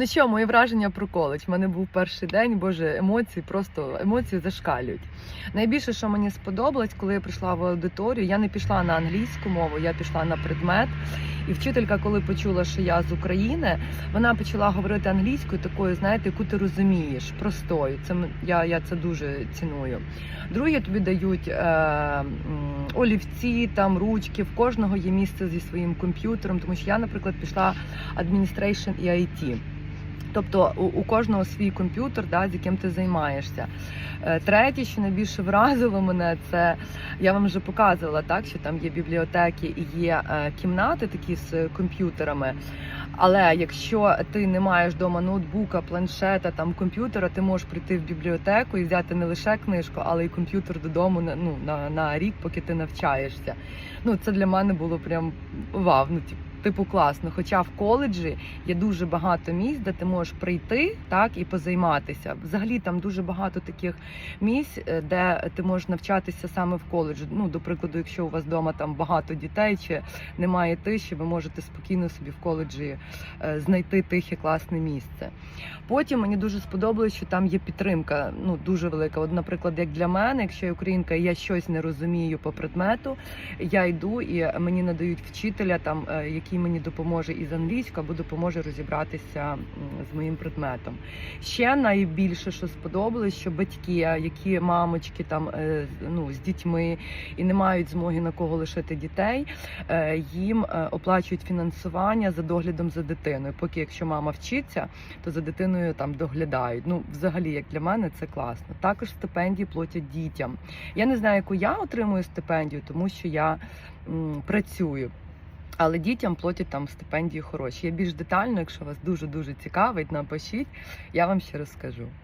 Ну що, мої враження про коледж? У мене був перший день, боже, емоції, просто емоції зашкалюють. Найбільше, що мені сподобалось, коли я прийшла в аудиторію, я не пішла на англійську мову, я пішла на предмет. І вчителька, коли почула, що я з України, вона почала говорити англійською, такою, знаєте, яку ти розумієш, простою. Це я, я це дуже ціную. Друге, тобі дають е, олівці, там ручки. В кожного є місце зі своїм комп'ютером, тому що я, наприклад, пішла Administration і IT. Тобто у, кожного свій комп'ютер, да, з яким ти займаєшся. Е, Третє, що найбільше вразило мене, це я вам вже показувала, так що там є бібліотеки і є е, кімнати такі з комп'ютерами. Але якщо ти не маєш вдома ноутбука, планшета, там комп'ютера, ти можеш прийти в бібліотеку і взяти не лише книжку, але й комп'ютер додому на ну на, на рік, поки ти навчаєшся. Ну це для мене було прям вау. Ну тип- типу класно. Хоча в коледжі є дуже багато місць, де ти можеш прийти так і позайматися. Взагалі там дуже багато таких місць, е, де ти можеш навчатися саме в коледжі. Ну, до прикладу, якщо у вас вдома там багато дітей чи немає тиші, ви можете спокійно собі в коледжі е, знайти тихе класне місце. Потім мені дуже сподобалось, що там є підтримка, ну дуже велика. От, наприклад, як для мене, якщо я українка, я щось не розумію по предмету, я йду і мені надають вчителя, там е, який мені допоможе із англійською або допоможе розібратися з моїм предметом. Ще найбільше, що сподобалось, що батьки, які мамочки там е, ну, з дітьми і не мають змоги на кого лишити дітей, е, їм е, оплачують фінансування за доглядом за дитиною. Поки якщо мама вчиться, то за дитиною там доглядають. Ну, взагалі, як для мене, це класно. Також стипендії платять дітям. Я не знаю, яку я отримую стипендію, тому що я м, працюю. Але дітям платять там стипендії хороші. Я більш детально, якщо вас дуже дуже цікавить, напишіть, я вам ще розкажу.